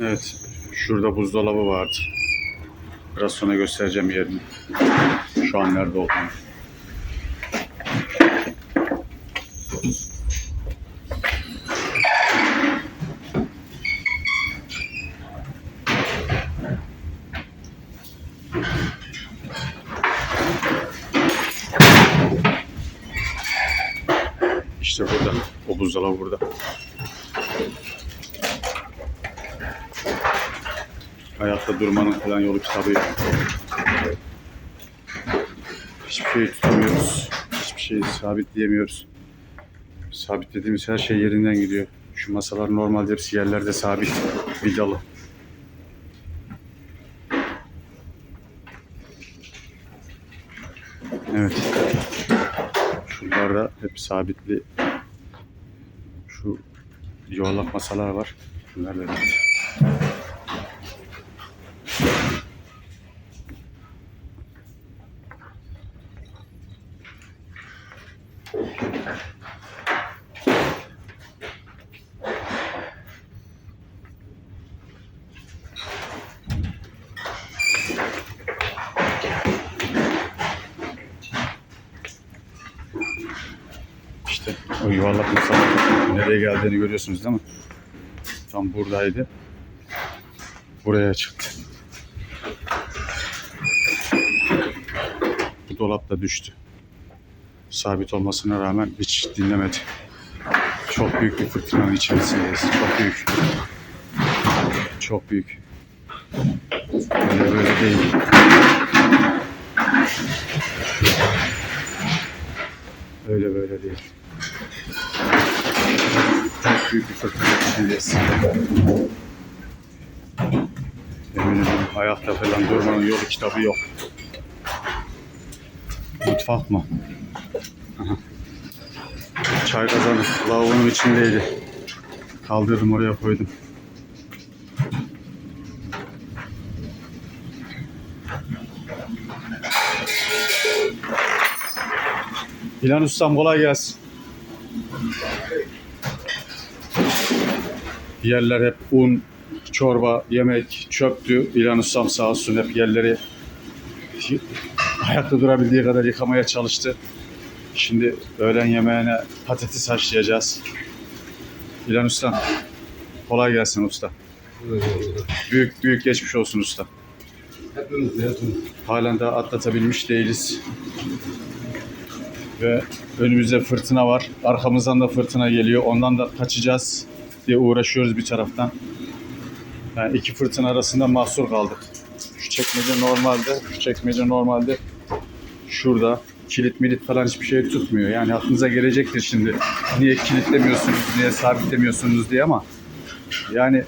Evet. Şurada buzdolabı vardı. Biraz sonra göstereceğim yerini. Şu an nerede olduğunu. İşte burada. O buzdolabı burada. Hayatta durmanın falan yolu kitabı yok. Hiçbir şey tutamıyoruz. Hiçbir şeyi sabitleyemiyoruz. Sabitlediğimiz her şey yerinden gidiyor. Şu masalar normalde hepsi yerlerde sabit. Vidalı. Evet. Şunlar da hep sabitli. Şu yuvarlak masalar var. Bunlar da İşte o yuvarlak masanın nereye geldiğini görüyorsunuz değil mi? Tam buradaydı. Buraya çıktı. Bu dolap da düştü. Sabit olmasına rağmen hiç dinlemedi. Çok büyük bir fırtınanın içerisindeyiz. Çok büyük. Çok büyük. Öyle böyle değil. Öyle böyle değil. Çok büyük bir fırtına içindeyiz. Yemin ederim ayakta falan durmanın yolu kitabı yok. Mutfak mı? Aha. Çay kazanı lavabonun içindeydi. Kaldırdım oraya koydum. İlan Ustam kolay gelsin. Yerler hep un, çorba, yemek çöptü. İlan Ustam sağ olsun hep yerleri ayakta durabildiği kadar yıkamaya çalıştı. Şimdi öğlen yemeğine patates haşlayacağız. İlan Ustam kolay gelsin usta. Büyük büyük geçmiş olsun usta. Hepimiz hepimiz. Halen daha atlatabilmiş değiliz. Ve önümüzde fırtına var. Arkamızdan da fırtına geliyor. Ondan da kaçacağız diye uğraşıyoruz bir taraftan. Yani iki fırtına arasında mahsur kaldık. Şu çekmece normalde, şu çekmece normalde şurada kilit milit falan hiçbir şey tutmuyor. Yani aklınıza gelecektir şimdi. Niye kilitlemiyorsunuz, niye sabitlemiyorsunuz diye ama yani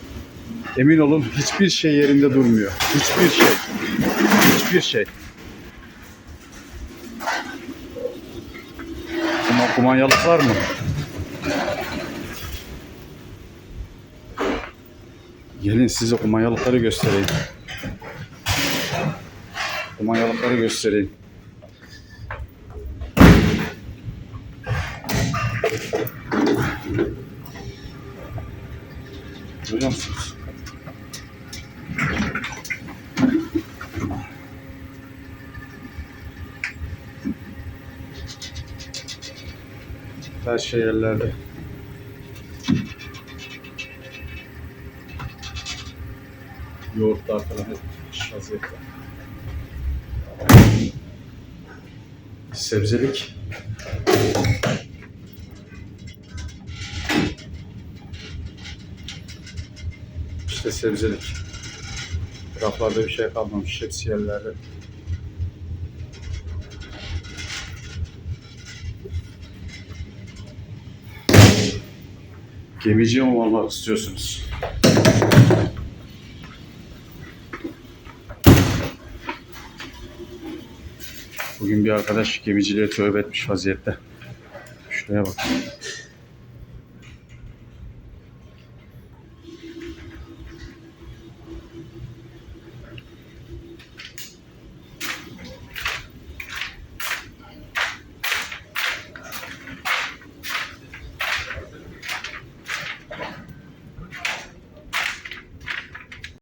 emin olun hiçbir şey yerinde durmuyor. Hiçbir şey. Hiçbir şey. Kuma, kumanyalık var mı? Gelin size kumanyalıkları göstereyim. Kumanyalıkları göstereyim. Görüyor musunuz? Her şey yerlerde. Yoğurtlar falan hep vaziyette. Sebzelik. İşte sebzelik. Raflarda bir şey kalmamış. Hepsi yerlerde. Gemici mi olmak istiyorsunuz? Bugün bir arkadaş gemiciliğe tövbe etmiş vaziyette. Şuraya bak.